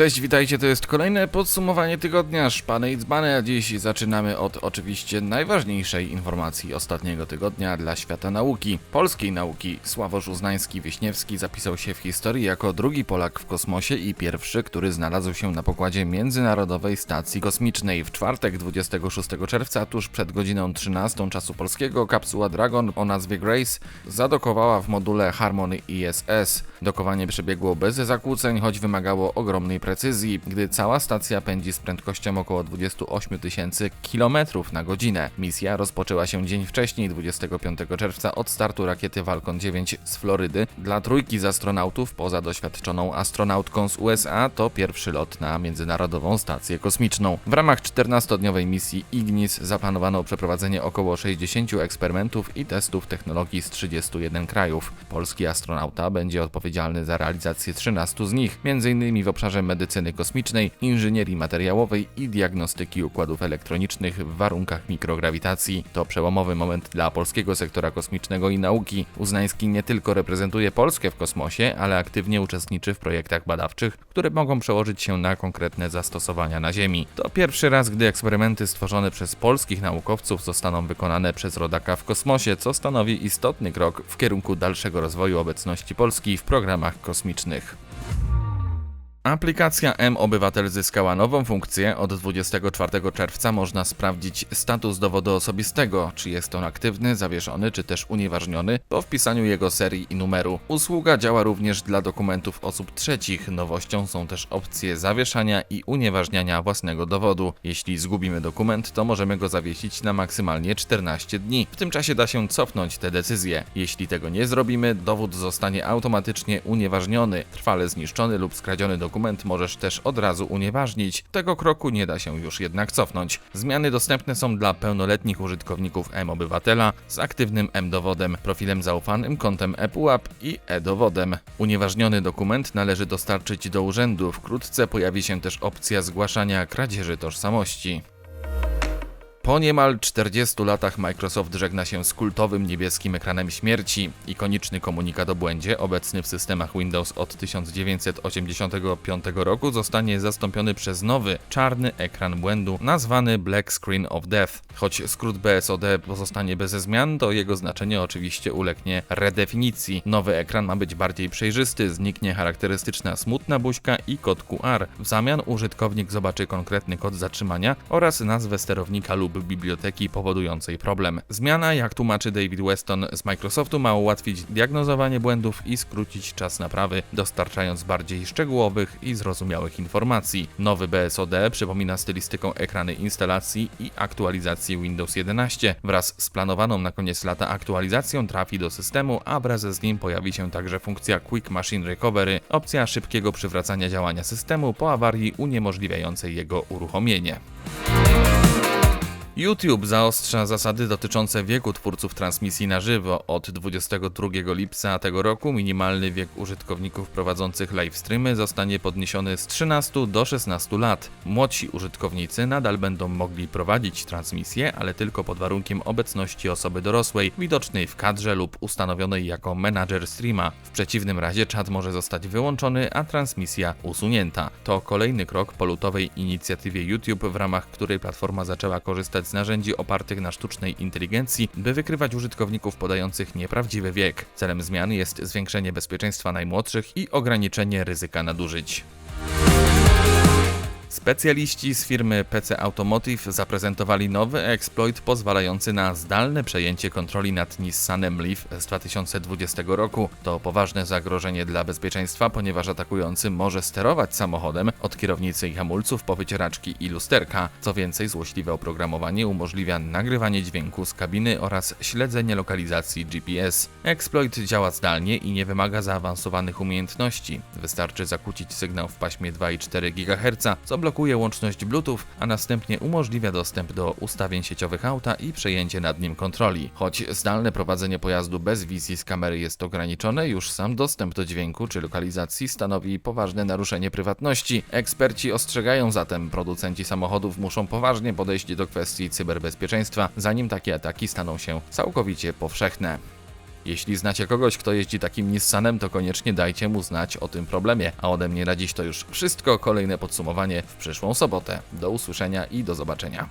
Cześć, witajcie, to jest kolejne podsumowanie tygodnia Szpany i Dzbany, a dziś zaczynamy od oczywiście najważniejszej informacji ostatniego tygodnia dla świata nauki. Polskiej nauki Sławosz Uznański-Wiśniewski zapisał się w historii jako drugi Polak w kosmosie i pierwszy, który znalazł się na pokładzie Międzynarodowej Stacji Kosmicznej. W czwartek 26 czerwca, tuż przed godziną 13 czasu polskiego, kapsuła Dragon o nazwie Grace zadokowała w module Harmony ISS. Dokowanie przebiegło bez zakłóceń, choć wymagało ogromnej precyzji, gdy cała stacja pędzi z prędkością około 28 tysięcy km na godzinę. Misja rozpoczęła się dzień wcześniej, 25 czerwca, od startu rakiety Falcon 9 z Florydy. Dla trójki z astronautów, poza doświadczoną astronautką z USA, to pierwszy lot na Międzynarodową Stację Kosmiczną. W ramach 14-dniowej misji Ignis zaplanowano przeprowadzenie około 60 eksperymentów i testów technologii z 31 krajów. Polski astronauta będzie odpowiedzialny za realizację 13 z nich, m.in. w obszarze medycyny kosmicznej, inżynierii materiałowej i diagnostyki układów elektronicznych w warunkach mikrograwitacji. To przełomowy moment dla polskiego sektora kosmicznego i nauki. Uznański nie tylko reprezentuje Polskę w kosmosie, ale aktywnie uczestniczy w projektach badawczych, które mogą przełożyć się na konkretne zastosowania na Ziemi. To pierwszy raz, gdy eksperymenty stworzone przez polskich naukowców zostaną wykonane przez rodaka w kosmosie, co stanowi istotny krok w kierunku dalszego rozwoju obecności Polski w programach kosmicznych. Aplikacja M-Obywatel zyskała nową funkcję. Od 24 czerwca można sprawdzić status dowodu osobistego, czy jest on aktywny, zawieszony, czy też unieważniony, po wpisaniu jego serii i numeru. Usługa działa również dla dokumentów osób trzecich. Nowością są też opcje zawieszania i unieważniania własnego dowodu. Jeśli zgubimy dokument, to możemy go zawiesić na maksymalnie 14 dni. W tym czasie da się cofnąć tę decyzję. Jeśli tego nie zrobimy, dowód zostanie automatycznie unieważniony, trwale zniszczony lub skradziony dokument dokument możesz też od razu unieważnić. Tego kroku nie da się już jednak cofnąć. Zmiany dostępne są dla pełnoletnich użytkowników M-Obywatela z aktywnym M-dowodem, profilem zaufanym, kontem ePUAP i e-dowodem. Unieważniony dokument należy dostarczyć do urzędu. Wkrótce pojawi się też opcja zgłaszania kradzieży tożsamości. Po niemal 40 latach Microsoft żegna się z kultowym niebieskim ekranem śmierci. Ikoniczny komunikat o błędzie, obecny w systemach Windows od 1985 roku, zostanie zastąpiony przez nowy, czarny ekran błędu nazwany Black Screen of Death. Choć skrót BSOD pozostanie bez zmian, to jego znaczenie oczywiście ulegnie redefinicji. Nowy ekran ma być bardziej przejrzysty, zniknie charakterystyczna smutna buźka i kod QR. W zamian użytkownik zobaczy konkretny kod zatrzymania oraz nazwę sterownika lub biblioteki powodującej problem. Zmiana, jak tłumaczy David Weston z Microsoftu, ma ułatwić diagnozowanie błędów i skrócić czas naprawy, dostarczając bardziej szczegółowych i zrozumiałych informacji. Nowy BSOD przypomina stylistyką ekrany instalacji i aktualizacji Windows 11. Wraz z planowaną na koniec lata aktualizacją trafi do systemu, a wraz z nim pojawi się także funkcja Quick Machine Recovery, opcja szybkiego przywracania działania systemu po awarii uniemożliwiającej jego uruchomienie. YouTube zaostrza zasady dotyczące wieku twórców transmisji na żywo. Od 22 lipca tego roku minimalny wiek użytkowników prowadzących livestreamy zostanie podniesiony z 13 do 16 lat. Młodsi użytkownicy nadal będą mogli prowadzić transmisję, ale tylko pod warunkiem obecności osoby dorosłej, widocznej w kadrze lub ustanowionej jako menadżer streama. W przeciwnym razie czat może zostać wyłączony, a transmisja usunięta. To kolejny krok po lutowej inicjatywie YouTube, w ramach której platforma zaczęła korzystać narzędzi opartych na sztucznej inteligencji, by wykrywać użytkowników podających nieprawdziwy wiek. Celem zmian jest zwiększenie bezpieczeństwa najmłodszych i ograniczenie ryzyka nadużyć. Specjaliści z firmy PC Automotive zaprezentowali nowy exploit pozwalający na zdalne przejęcie kontroli nad Nissanem Leaf z 2020 roku. To poważne zagrożenie dla bezpieczeństwa, ponieważ atakujący może sterować samochodem od kierownicy i hamulców po wycieraczki i lusterka. Co więcej, złośliwe oprogramowanie umożliwia nagrywanie dźwięku z kabiny oraz śledzenie lokalizacji GPS. Exploit działa zdalnie i nie wymaga zaawansowanych umiejętności. Wystarczy zakłócić sygnał w paśmie 2,4 GHz, co blokuje łączność Bluetooth, a następnie umożliwia dostęp do ustawień sieciowych auta i przejęcie nad nim kontroli. Choć zdalne prowadzenie pojazdu bez wizji z kamery jest ograniczone, już sam dostęp do dźwięku czy lokalizacji stanowi poważne naruszenie prywatności. Eksperci ostrzegają zatem, producenci samochodów muszą poważnie podejść do kwestii cyberbezpieczeństwa, zanim takie ataki staną się całkowicie powszechne. Jeśli znacie kogoś, kto jeździ takim Nissanem, to koniecznie dajcie mu znać o tym problemie. A ode mnie na dziś to już wszystko. Kolejne podsumowanie w przyszłą sobotę. Do usłyszenia i do zobaczenia.